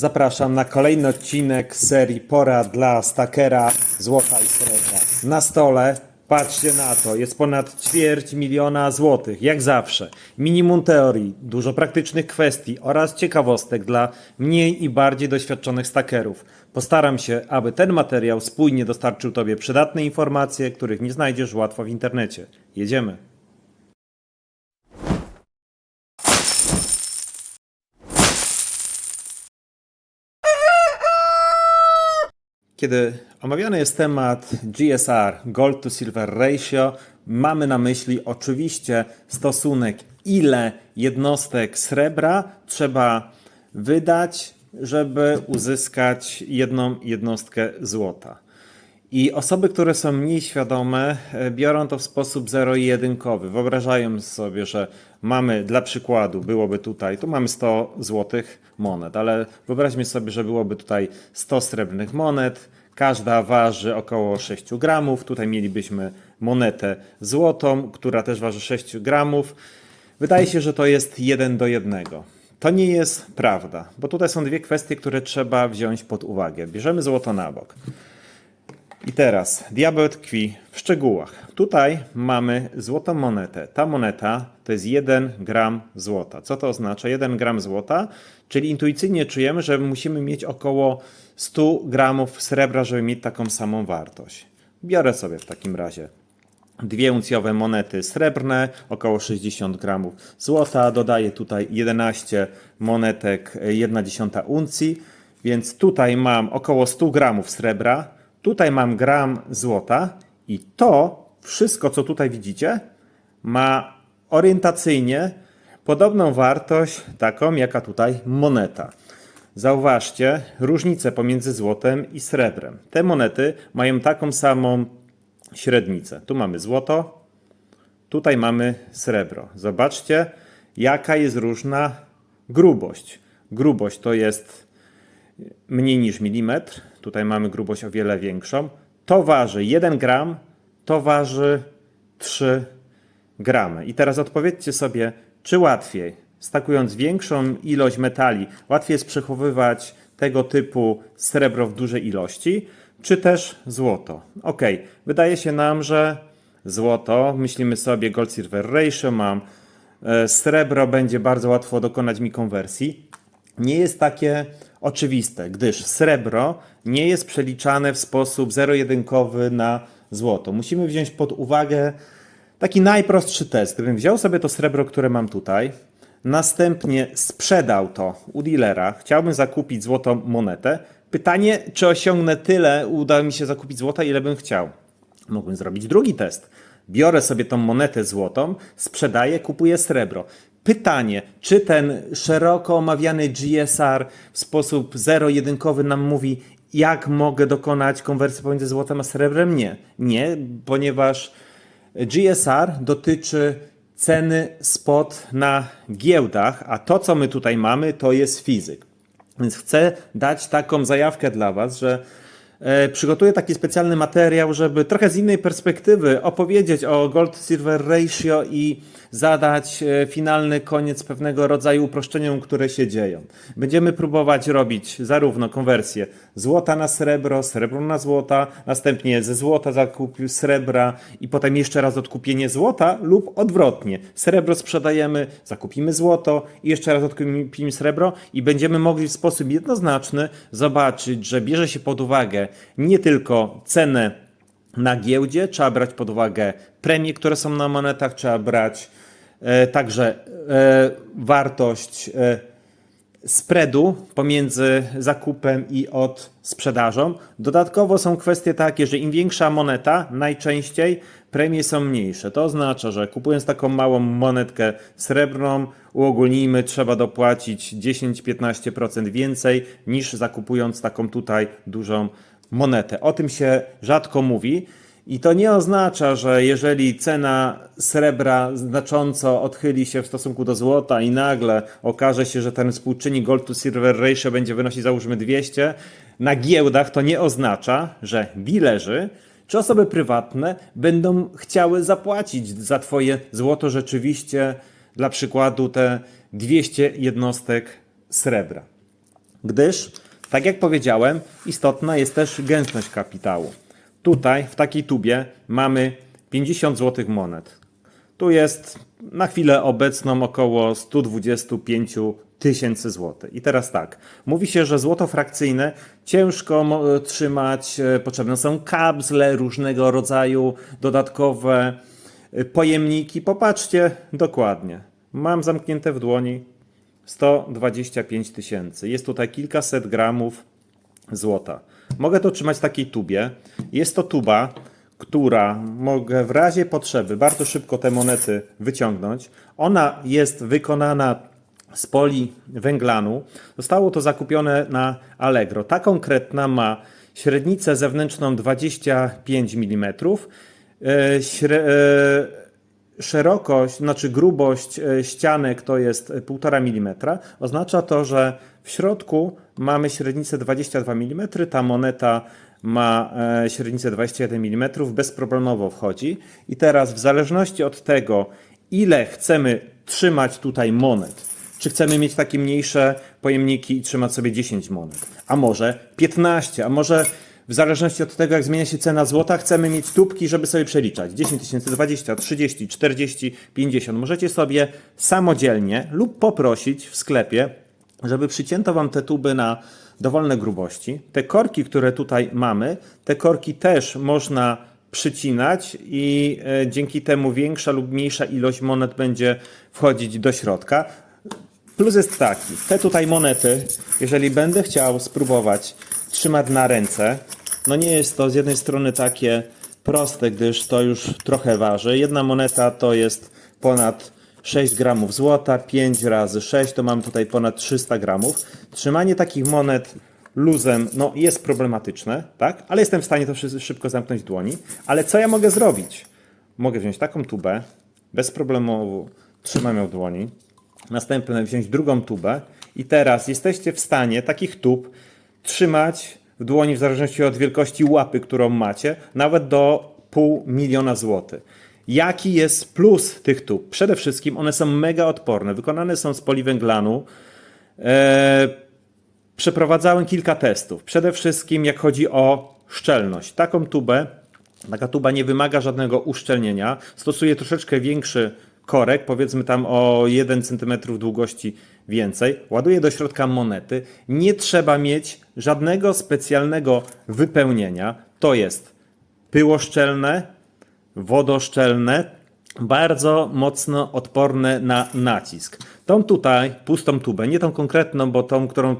Zapraszam na kolejny odcinek serii Pora dla Stakera Złota i Srebra. Na stole, patrzcie na to, jest ponad ćwierć miliona złotych, jak zawsze. Minimum teorii, dużo praktycznych kwestii oraz ciekawostek dla mniej i bardziej doświadczonych stakerów. Postaram się, aby ten materiał spójnie dostarczył Tobie przydatne informacje, których nie znajdziesz łatwo w internecie. Jedziemy. Kiedy omawiany jest temat GSR, Gold to Silver Ratio, mamy na myśli oczywiście stosunek, ile jednostek srebra trzeba wydać, żeby uzyskać jedną jednostkę złota. I osoby, które są mniej świadome, e, biorą to w sposób zero-jedynkowy. Wyobrażają sobie, że mamy dla przykładu, byłoby tutaj, tu mamy 100 złotych monet, ale wyobraźmy sobie, że byłoby tutaj 100 srebrnych monet, każda waży około 6 gramów. Tutaj mielibyśmy monetę złotą, która też waży 6 gramów. Wydaje się, że to jest jeden do jednego. To nie jest prawda, bo tutaj są dwie kwestie, które trzeba wziąć pod uwagę. Bierzemy złoto na bok. I teraz diabeł tkwi w szczegółach. Tutaj mamy złotą monetę. Ta moneta to jest 1 gram złota. Co to oznacza? 1 gram złota, czyli intuicyjnie czujemy, że musimy mieć około 100 gramów srebra, żeby mieć taką samą wartość. Biorę sobie w takim razie dwie uncjowe monety srebrne, około 60 gramów złota. Dodaję tutaj 11 monetek 1,1 uncji, więc tutaj mam około 100 gramów srebra. Tutaj mam gram złota i to wszystko, co tutaj widzicie, ma orientacyjnie podobną wartość, taką jaka tutaj moneta. Zauważcie różnicę pomiędzy złotem i srebrem. Te monety mają taką samą średnicę. Tu mamy złoto, tutaj mamy srebro. Zobaczcie, jaka jest różna grubość. Grubość to jest mniej niż milimetr. Tutaj mamy grubość o wiele większą. To waży 1 gram, to waży 3 gramy. I teraz odpowiedzcie sobie, czy łatwiej, stakując większą ilość metali, łatwiej jest przechowywać tego typu srebro w dużej ilości, czy też złoto? Ok, wydaje się nam, że złoto, myślimy sobie gold-silver ratio, mam e, srebro, będzie bardzo łatwo dokonać mi konwersji nie jest takie oczywiste, gdyż srebro nie jest przeliczane w sposób zero-jedynkowy na złoto. Musimy wziąć pod uwagę taki najprostszy test. Gdybym wziął sobie to srebro, które mam tutaj, następnie sprzedał to u dealera, chciałbym zakupić złotą monetę. Pytanie, czy osiągnę tyle, uda mi się zakupić złota, ile bym chciał. Mógłbym zrobić drugi test. Biorę sobie tą monetę złotą, sprzedaję, kupuję srebro. Pytanie, czy ten szeroko omawiany GSR w sposób zero-jedynkowy nam mówi, jak mogę dokonać konwersji pomiędzy złotem a srebrem? Nie. Nie, ponieważ GSR dotyczy ceny spot na giełdach, a to, co my tutaj mamy, to jest fizyk. Więc chcę dać taką zajawkę dla Was, że przygotuję taki specjalny materiał, żeby trochę z innej perspektywy opowiedzieć o gold-silver ratio i zadać e, finalny koniec pewnego rodzaju uproszczeniom, które się dzieją. Będziemy próbować robić zarówno konwersję złota na srebro, srebro na złota, następnie ze złota zakup srebra i potem jeszcze raz odkupienie złota lub odwrotnie. Srebro sprzedajemy, zakupimy złoto i jeszcze raz odkupimy srebro i będziemy mogli w sposób jednoznaczny zobaczyć, że bierze się pod uwagę nie tylko cenę na giełdzie, trzeba brać pod uwagę premie, które są na monetach, trzeba brać e, także e, wartość e, spreadu pomiędzy zakupem i od sprzedażą. Dodatkowo są kwestie takie, że im większa moneta, najczęściej premie są mniejsze. To oznacza, że kupując taką małą monetkę srebrną, uogólnijmy, trzeba dopłacić 10-15% więcej niż zakupując taką tutaj dużą monetę. O tym się rzadko mówi. I to nie oznacza, że jeżeli cena srebra znacząco odchyli się w stosunku do złota i nagle okaże się, że ten współczynnik gold to silver ratio będzie wynosić załóżmy 200, na giełdach to nie oznacza, że dealerzy czy osoby prywatne będą chciały zapłacić za twoje złoto rzeczywiście, dla przykładu te 200 jednostek srebra. gdyż, tak jak powiedziałem, istotna jest też gęstość kapitału. Tutaj, w takiej tubie, mamy 50 zł monet. Tu jest na chwilę obecną około 125 tysięcy złotych. I teraz tak, mówi się, że złoto frakcyjne ciężko trzymać, e, potrzebne są kapsle, różnego rodzaju dodatkowe e, pojemniki. Popatrzcie dokładnie. Mam zamknięte w dłoni 125 tysięcy. Jest tutaj kilkaset gramów złota. Mogę to trzymać w takiej tubie. Jest to tuba, która mogę w razie potrzeby bardzo szybko te monety wyciągnąć. Ona jest wykonana z poliwęglanu. Zostało to zakupione na Allegro. Ta konkretna ma średnicę zewnętrzną 25 mm. Szerokość, znaczy grubość e, ścianek to jest e, 1,5 mm. Oznacza to, że w środku mamy średnicę 22 mm, ta moneta ma e, średnicę 21 mm, bezproblemowo wchodzi. I teraz w zależności od tego, ile chcemy trzymać tutaj monet, czy chcemy mieć takie mniejsze pojemniki i trzymać sobie 10 monet, a może 15, a może w zależności od tego, jak zmienia się cena złota, chcemy mieć tubki, żeby sobie przeliczać. 10 tysięcy, 20, 30, 40, 50. Możecie sobie samodzielnie lub poprosić w sklepie, żeby przycięto Wam te tuby na dowolne grubości. Te korki, które tutaj mamy, te korki też można przycinać i e, dzięki temu większa lub mniejsza ilość monet będzie wchodzić do środka. Plus jest taki, te tutaj monety, jeżeli będę chciał spróbować trzymać na ręce, no nie jest to z jednej strony takie proste, gdyż to już trochę waży. Jedna moneta to jest ponad 6 gramów złota, 5 razy 6 to mamy tutaj ponad 300 gramów. Trzymanie takich monet luzem no, jest problematyczne, tak? ale jestem w stanie to szy- szybko zamknąć w dłoni. Ale co ja mogę zrobić? Mogę wziąć taką tubę, bez problemu trzymam ją w dłoni, następnie wziąć drugą tubę i teraz jesteście w stanie takich tub trzymać w dłoni w zależności od wielkości łapy, którą macie, nawet do pół miliona złotych. Jaki jest plus tych tub? Przede wszystkim one są mega odporne, wykonane są z poliwęglanu. Eee, przeprowadzałem kilka testów. Przede wszystkim jak chodzi o szczelność. Taką tubę, taka tuba nie wymaga żadnego uszczelnienia. Stosuje troszeczkę większy korek, powiedzmy tam o 1 cm długości więcej. Ładuje do środka monety. Nie trzeba mieć żadnego specjalnego wypełnienia. To jest pyłoszczelne, wodoszczelne, bardzo mocno odporne na nacisk. Tą tutaj pustą tubę, nie tą konkretną, bo tą, którą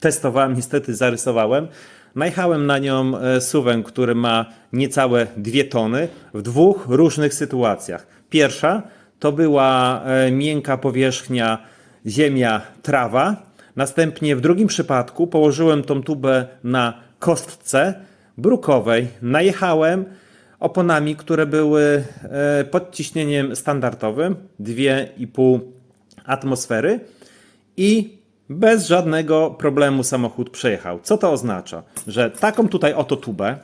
testowałem, niestety zarysowałem. Najechałem na nią e, suwem, który ma niecałe dwie tony w dwóch różnych sytuacjach. Pierwsza to była e, miękka powierzchnia ziemia, trawa. Następnie w drugim przypadku położyłem tą tubę na kostce brukowej, najechałem oponami, które były e, pod ciśnieniem standardowym 2,5 atmosfery i bez żadnego problemu samochód przejechał. Co to oznacza? Że taką tutaj oto tubę,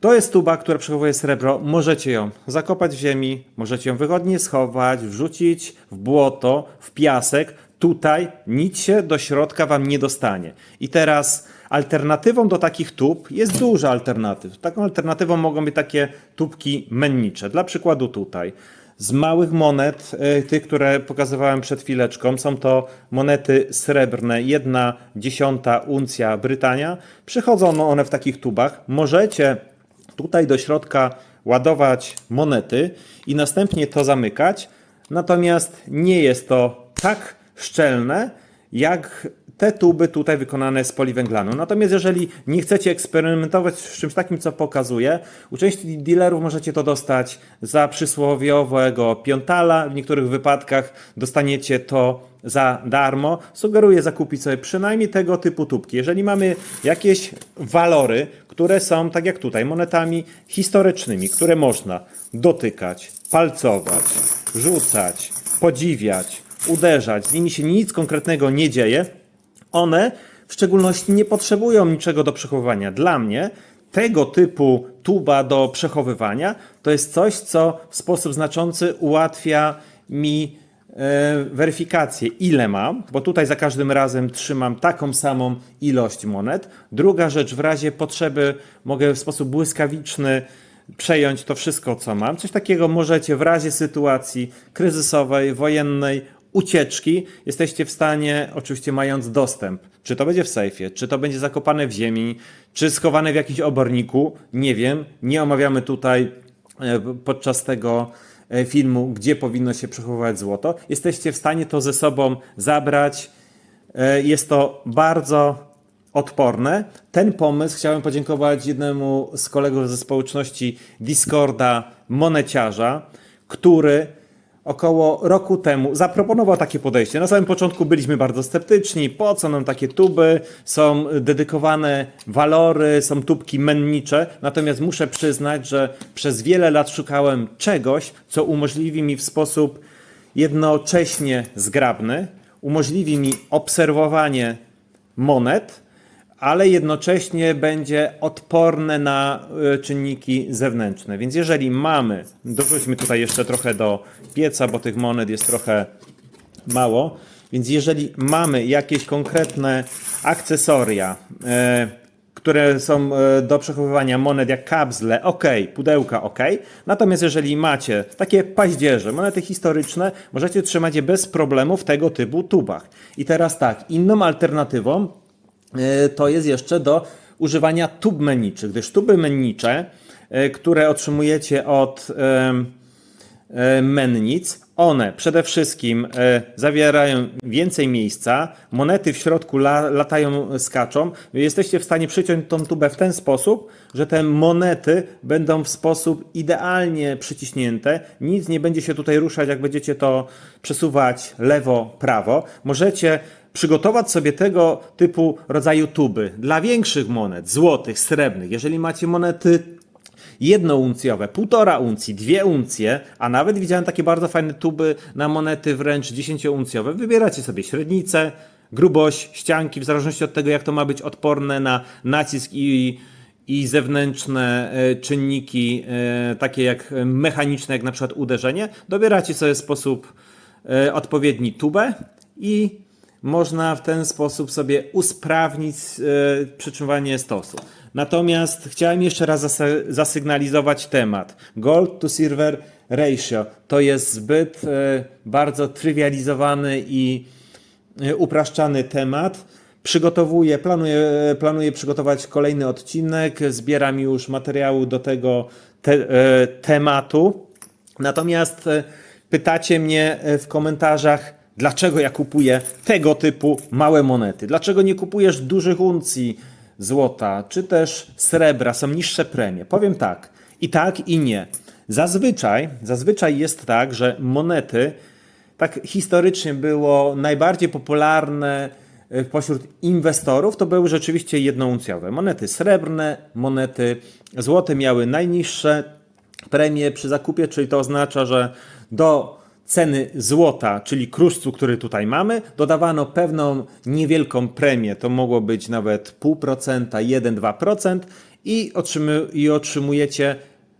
to jest tuba, która przechowuje srebro, możecie ją zakopać w ziemi, możecie ją wygodnie schować, wrzucić w błoto, w piasek. Tutaj nic się do środka wam nie dostanie. I teraz alternatywą do takich tub jest dużo alternatyw. Taką alternatywą mogą być takie tubki mennicze. Dla przykładu tutaj. Z małych monet, y, tych, które pokazywałem przed chwileczką, są to monety srebrne, jedna dziesiąta uncja Brytania. Przychodzą one w takich tubach. Możecie tutaj do środka ładować monety i następnie to zamykać. Natomiast nie jest to tak szczelne, jak te tuby tutaj wykonane z poliwęglanu. Natomiast jeżeli nie chcecie eksperymentować z czymś takim, co pokazuję, u części dealerów możecie to dostać za przysłowiowego piątala. W niektórych wypadkach dostaniecie to za darmo. Sugeruję zakupić sobie przynajmniej tego typu tubki. Jeżeli mamy jakieś walory, które są, tak jak tutaj, monetami historycznymi, które można dotykać, palcować, rzucać, podziwiać, uderzać, z nimi się nic konkretnego nie dzieje, one w szczególności nie potrzebują niczego do przechowywania. Dla mnie tego typu tuba do przechowywania to jest coś, co w sposób znaczący ułatwia mi e, weryfikację, ile mam, bo tutaj za każdym razem trzymam taką samą ilość monet. Druga rzecz, w razie potrzeby mogę w sposób błyskawiczny przejąć to wszystko, co mam. Coś takiego możecie w razie sytuacji kryzysowej, wojennej, ucieczki, jesteście w stanie, oczywiście mając dostęp, czy to będzie w sejfie, czy to będzie zakopane w ziemi, czy schowane w jakimś oborniku, nie wiem, nie omawiamy tutaj e, podczas tego e, filmu, gdzie powinno się przechowywać złoto. Jesteście w stanie to ze sobą zabrać. E, Jest to bardzo odporne. Ten pomysł chciałem podziękować jednemu z kolegów ze społeczności Discorda, Moneciarza, który około roku temu zaproponował takie podejście. Na samym początku byliśmy bardzo sceptyczni, po co nam takie tuby, są dedykowane walory, są tubki mennicze, natomiast muszę przyznać, że przez wiele lat szukałem czegoś, co umożliwi mi w sposób jednocześnie zgrabny, umożliwi mi obserwowanie monet, ale jednocześnie będzie odporne na y, czynniki zewnętrzne. Więc jeżeli mamy, dorzućmy tutaj jeszcze trochę do pieca, bo tych monet jest trochę mało, więc jeżeli mamy jakieś konkretne akcesoria, e, które są e, do przechowywania monet jak kapsle, ok, pudełka, ok. Natomiast jeżeli macie takie paździerze, monety historyczne, możecie trzymać je bez problemu w tego typu tubach. I teraz tak, inną alternatywą to jest jeszcze do używania tub menniczych, gdyż tuby mennicze, e, które otrzymujecie od e, mennic, one przede wszystkim e, zawierają więcej miejsca, monety w środku la, latają, skaczą. Jesteście w stanie przyciąć tą tubę w ten sposób, że te monety będą w sposób idealnie przyciśnięte. Nic nie będzie się tutaj ruszać, jak będziecie to przesuwać lewo, prawo. Możecie przygotować sobie tego typu rodzaju tuby dla większych monet, złotych, srebrnych. Jeżeli macie monety jednouncjowe, półtora uncji, dwie uncje, a nawet widziałem takie bardzo fajne tuby na monety wręcz dziesięciouncjowe. Wybieracie sobie średnicę, grubość ścianki, w zależności od tego, jak to ma być odporne na nacisk i, i zewnętrzne e, czynniki, e, takie jak mechaniczne, jak na przykład uderzenie. Dobieracie sobie w sposób e, odpowiedni tubę i można w ten sposób sobie usprawnić e, przytrzymywanie stosu. Natomiast chciałem jeszcze raz zas- zasygnalizować temat. Gold to silver ratio to jest zbyt e, bardzo trywializowany i e, upraszczany temat. Przygotowuję, planuję, planuję przygotować kolejny odcinek. Zbieram już materiału do tego te, tematu. Natomiast pytacie mnie w komentarzach, dlaczego ja kupuję tego typu małe monety. Dlaczego nie kupujesz dużych uncji złota, czy też srebra, są niższe premie? Powiem tak, i tak, i nie. Zazwyczaj, zazwyczaj jest tak, że monety tak historycznie było najbardziej popularne e, pośród inwestorów, to były rzeczywiście jednouncjowe. Monety srebrne, monety złote miały najniższe premie przy zakupie, czyli to oznacza, że do ceny złota, czyli kruszcu, który tutaj mamy, dodawano pewną niewielką premię. To mogło być nawet 0,5%, 1-2% i, otrzymy, i otrzymujecie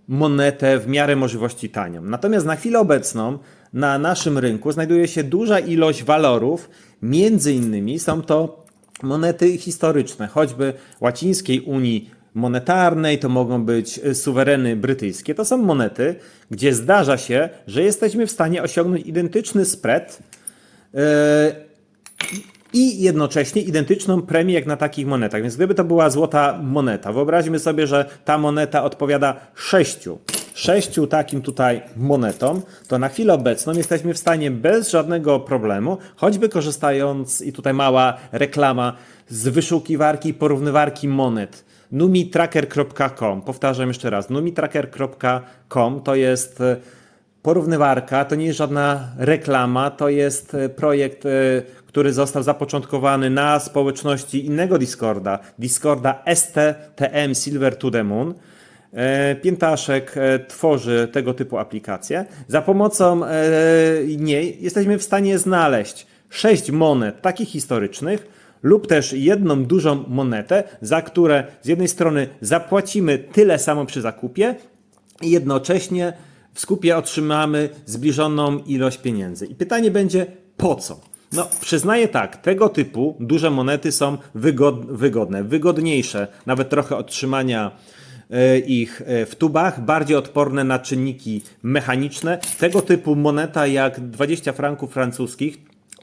monetę w miarę możliwości tanią. Natomiast na chwilę obecną na naszym rynku znajduje się duża ilość walorów, między innymi są to monety historyczne, choćby łacińskiej Unii monetarnej, to mogą być y, suwereny brytyjskie. To są monety, gdzie zdarza się, że jesteśmy w stanie osiągnąć identyczny spread yy, i jednocześnie identyczną premię jak na takich monetach. Więc gdyby to była złota moneta, wyobraźmy sobie, że ta moneta odpowiada sześciu, sześciu takim tutaj monetom, to na chwilę obecną jesteśmy w stanie bez żadnego problemu, choćby korzystając, i tutaj mała reklama, z wyszukiwarki i porównywarki monet numitracker.com. Powtarzam jeszcze raz, numitracker.com to jest e, porównywarka, to nie jest żadna reklama, to jest e, projekt, e, który został zapoczątkowany na społeczności innego Discorda, Discorda STTM Silver to the Moon. E, Piętaszek e, tworzy tego typu aplikacje. Za pomocą e, niej jesteśmy w stanie znaleźć sześć monet takich historycznych, lub też jedną dużą monetę, za które z jednej strony zapłacimy tyle samo przy zakupie i jednocześnie w skupie otrzymamy zbliżoną ilość pieniędzy. I pytanie będzie, po co? No, przyznaję tak, tego typu duże monety są wygod wygodne, wygodniejsze, nawet trochę od trzymania e, ich e, w tubach, bardziej odporne na czynniki mechaniczne. Tego typu moneta jak 20 franków francuskich,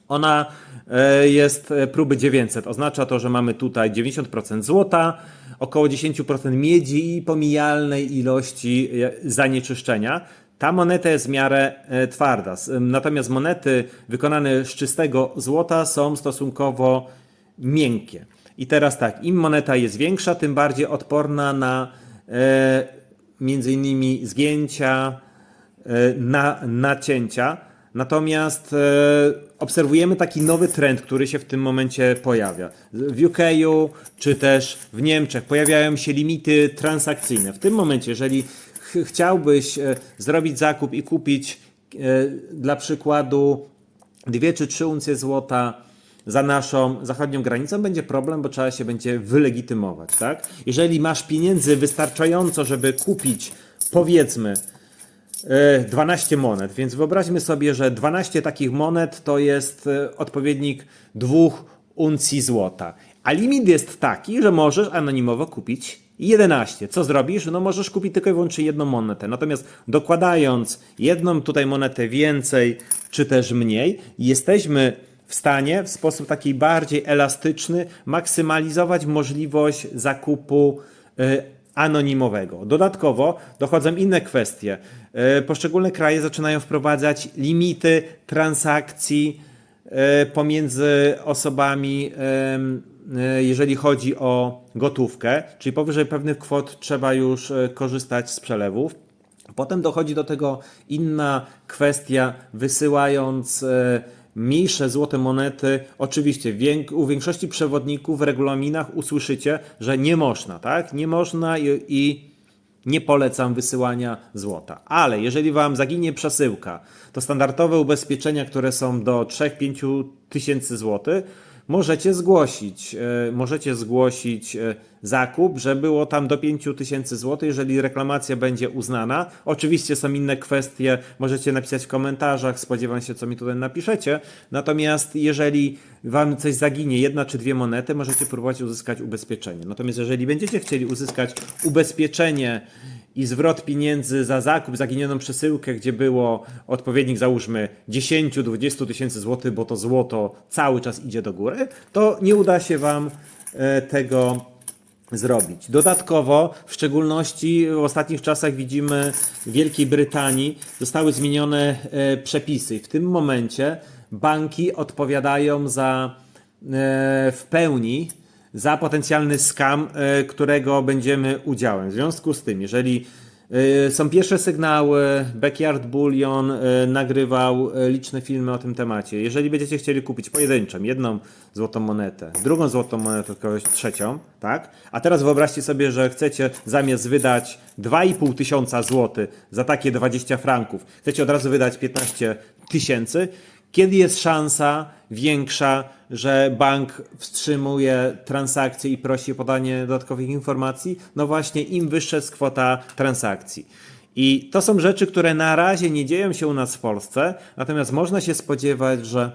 ona e, jest e, próby 900. Oznacza to, że mamy tutaj 90% złota, około 10% miedzi i pomijalnej ilości e, zanieczyszczenia. Ta moneta jest w miarę e, twarda. Natomiast monety wykonane z czystego złota są stosunkowo miękkie. I teraz tak, im moneta jest większa, tym bardziej odporna na e, między innymi zgięcia, e, na, nacięcia. Natomiast e, obserwujemy taki nowy trend, który się w tym momencie pojawia. W UK czy też w Niemczech pojawiają się limity transakcyjne. W tym momencie, jeżeli ch- chciałbyś e, zrobić zakup i kupić e, dla przykładu dwie czy trzy uncje złota za naszą zachodnią granicą, będzie problem, bo trzeba się będzie wylegitymować, tak? Jeżeli masz pieniędzy wystarczająco, żeby kupić, powiedzmy, e, 12 monet, więc wyobraźmy sobie, że 12 takich monet to jest e, odpowiednik dwóch uncji złota. A limit jest taki, że możesz anonimowo kupić 11. Co zrobisz? No możesz kupić tylko i wyłącznie jedną monetę. Natomiast dokładając jedną tutaj monetę więcej, czy też mniej, jesteśmy w stanie w sposób taki bardziej elastyczny maksymalizować możliwość zakupu y, anonimowego. Dodatkowo dochodzą inne kwestie. Y, Poszczególne kraje zaczynają wprowadzać limity transakcji y, pomiędzy osobami, jeżeli chodzi o gotówkę, czyli powyżej pewnych kwot trzeba już korzystać z przelewów. Potem dochodzi do tego inna kwestia, wysyłając mniejsze złote monety. Oczywiście u większości przewodników w regulaminach usłyszycie, że nie można, tak? Nie można i, i nie polecam wysyłania złota. Ale jeżeli Wam zaginie przesyłka, to standardowe ubezpieczenia, które są do 3-5 tysięcy złotych, możecie zgłosić, e, możecie zgłosić e, zakup, że było tam do 5 tysięcy złotych, jeżeli reklamacja będzie uznana. Oczywiście są inne kwestie, możecie napisać w komentarzach, spodziewam się, co mi tutaj napiszecie. Natomiast jeżeli Wam coś zaginie, jedna czy dwie monety, możecie próbować uzyskać ubezpieczenie. Natomiast jeżeli będziecie chcieli uzyskać ubezpieczenie i zwrot pieniędzy za zakup, zaginioną przesyłkę, gdzie było odpowiednik, załóżmy 10-20 tysięcy złotych, bo to złoto cały czas idzie do góry, to nie uda się Wam e, tego zrobić. Dodatkowo, w szczególności w ostatnich czasach widzimy w Wielkiej Brytanii zostały zmienione e, przepisy. W tym momencie banki odpowiadają za e, w pełni za potencjalny skam, e, którego będziemy udziałem. W związku z tym, jeżeli e, są pierwsze sygnały, Backyard Bullion e, nagrywał liczne filmy o tym temacie. Jeżeli będziecie chcieli kupić pojedynczą, jedną złotą monetę, drugą złotą monetę, kogoś trzecią, tak? A teraz wyobraźcie sobie, że chcecie zamiast wydać 2,5 tysiąca złotych za takie 20 franków, chcecie od razu wydać 15 tysięcy, kiedy jest szansa większa, że bank wstrzymuje transakcję i prosi o podanie dodatkowych informacji? No właśnie, im wyższa jest kwota transakcji. I to są rzeczy, które na razie nie dzieją się u nas w Polsce, natomiast można się spodziewać, że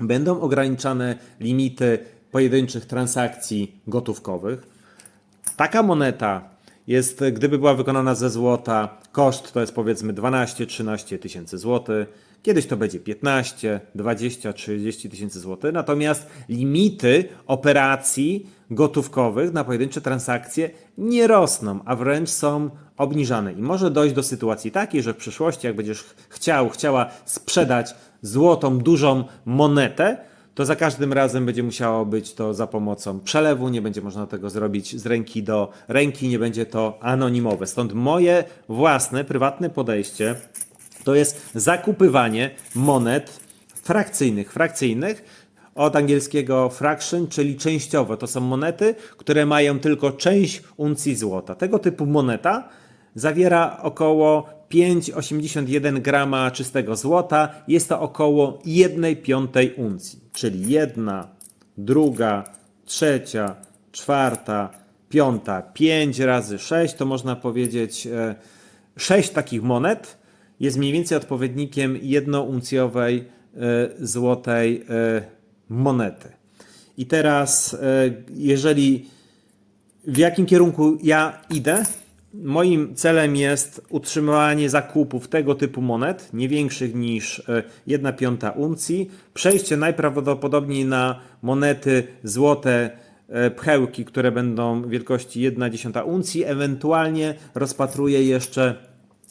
będą ograniczane limity pojedynczych transakcji gotówkowych. Taka moneta jest, gdyby była wykonana ze złota, koszt to jest powiedzmy 12-13 tysięcy złotych. Kiedyś to będzie 15, 20, 30 tysięcy złotych. Natomiast limity operacji gotówkowych na pojedyncze transakcje nie rosną, a wręcz są obniżane. I może dojść do sytuacji takiej, że w przyszłości, jak będziesz chciał, chciała sprzedać złotą, dużą monetę, to za każdym razem będzie musiało być to za pomocą przelewu, nie będzie można tego zrobić z ręki do ręki, nie będzie to anonimowe. Stąd moje własne, prywatne podejście to jest zakupywanie monet frakcyjnych. Frakcyjnych od angielskiego fraction, czyli częściowe. To są monety, które mają tylko część uncji złota. Tego typu moneta zawiera około 5,81 grama czystego złota. Jest to około 1 piątej uncji, czyli jedna, druga, trzecia, czwarta, piąta, 5 razy 6 to można powiedzieć 6 takich monet jest mniej więcej odpowiednikiem jednouncjowej e, złotej e, monety. I teraz, e, jeżeli w jakim kierunku ja idę? Moim celem jest utrzymywanie zakupów tego typu monet, nie większych niż 1 piąta uncji, przejście najprawdopodobniej na monety złote pchełki, które będą wielkości 1 dziesiąta uncji, ewentualnie rozpatruję jeszcze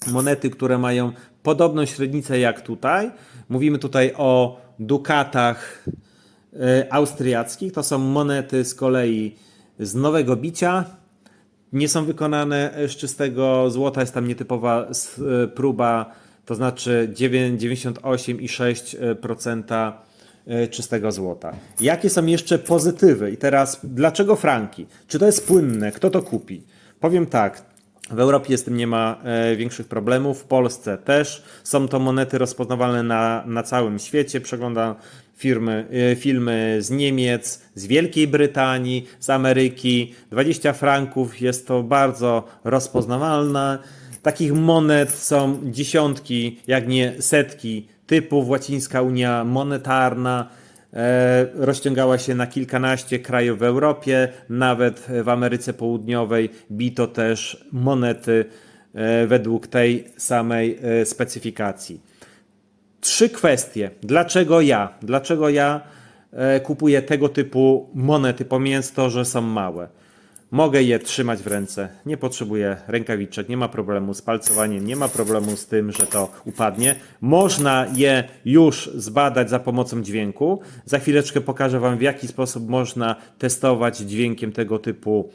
monety, które mają podobną średnicę jak tutaj. Mówimy tutaj o dukatach e, austriackich. To są monety z kolei z nowego bicia. Nie są wykonane z czystego złota, jest tam nietypowa e, próba, to znaczy 9 98,6% e, czystego złota. Jakie są jeszcze pozytywy? I teraz, dlaczego franki? Czy to jest płynne? Kto to kupi? Powiem tak, w Europie z tym nie ma e, większych problemów, w Polsce też. Są to monety rozpoznawalne na, na całym świecie. Przeglądam firmy, e, filmy z Niemiec, z Wielkiej Brytanii, z Ameryki. 20 franków jest to bardzo rozpoznawalne. Takich monet są dziesiątki, jak nie setki typów. Łacińska Unia Monetarna rozciągała się na kilkanaście krajów w Europie, nawet w Ameryce Południowej bito też monety e, według tej samej e, specyfikacji. Trzy kwestie. Dlaczego ja? Dlaczego ja e, kupuję tego typu monety, pomijając to, że są małe? Mogę je trzymać w ręce, nie potrzebuję rękawiczek, nie ma problemu z palcowaniem, nie ma problemu z tym, że to upadnie. Można je już zbadać za pomocą dźwięku. Za chwileczkę pokażę Wam, w jaki sposób można testować dźwiękiem tego typu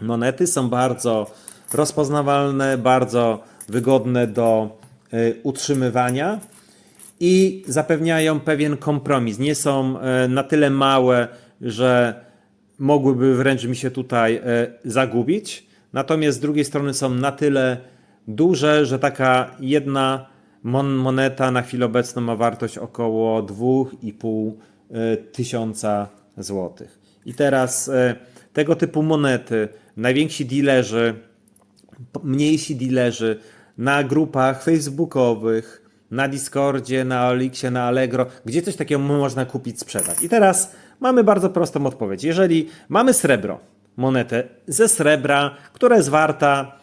monety. Są bardzo rozpoznawalne, bardzo wygodne do y, utrzymywania i zapewniają pewien kompromis. Nie są e, na tyle małe, że mogłyby wręcz mi się tutaj e, zagubić. Natomiast z drugiej strony są na tyle duże, że taka jedna mon moneta na chwilę obecną ma wartość około 2,5 e, tysiąca złotych. I teraz e, tego typu monety, najwięksi dealerzy, mniejsi dealerzy na grupach facebookowych, na Discordzie, na Olixie, na Allegro, gdzie coś takiego można kupić, sprzedać. I teraz mamy bardzo prostą odpowiedź. Jeżeli mamy srebro, monetę ze srebra, która jest warta,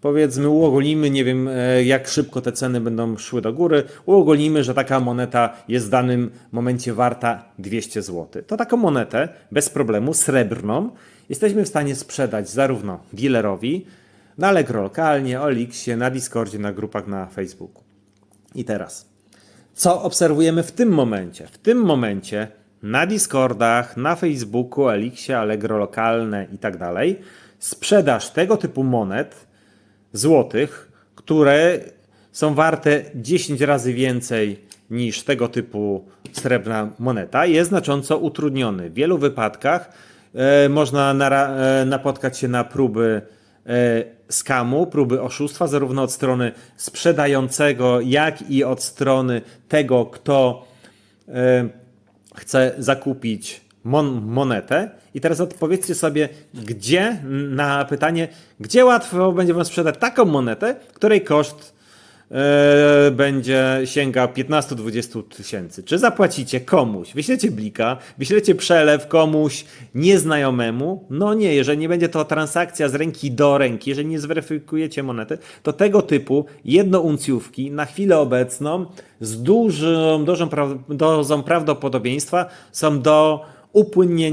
powiedzmy, uogólnimy, nie wiem e, jak szybko te ceny będą szły do góry, uogólnimy, że taka moneta jest w danym momencie warta 200 zł. To taką monetę bez problemu, srebrną, jesteśmy w stanie sprzedać zarówno dealerowi, na Allegro lokalnie, Olixie, na Discordzie, na grupach na Facebooku. I teraz, co obserwujemy w tym momencie? W tym momencie na Discordach, na Facebooku, Elixie, Allegro lokalne i tak dalej, sprzedaż tego typu monet złotych, które są warte 10 razy więcej niż tego typu srebrna moneta, jest znacząco utrudniony. W wielu wypadkach e, można nara- e, napotkać się na próby e, skamu, próby oszustwa, zarówno od strony sprzedającego, jak i od strony tego, kto e, chce zakupić mon- monetę. I teraz odpowiedzcie sobie, gdzie na pytanie, gdzie łatwo będzie wam sprzedać taką monetę, której koszt e, będzie sięgał 15-20 tysięcy. Czy zapłacicie komuś, wyślecie blika, wyślecie przelew komuś nieznajomemu? No nie, jeżeli nie będzie to transakcja z ręki do ręki, jeżeli nie zweryfikujecie monety, to tego typu jednouncjówki na chwilę obecną z dużą, dużą pra- dozą prawdopodobieństwa są do upłynnienia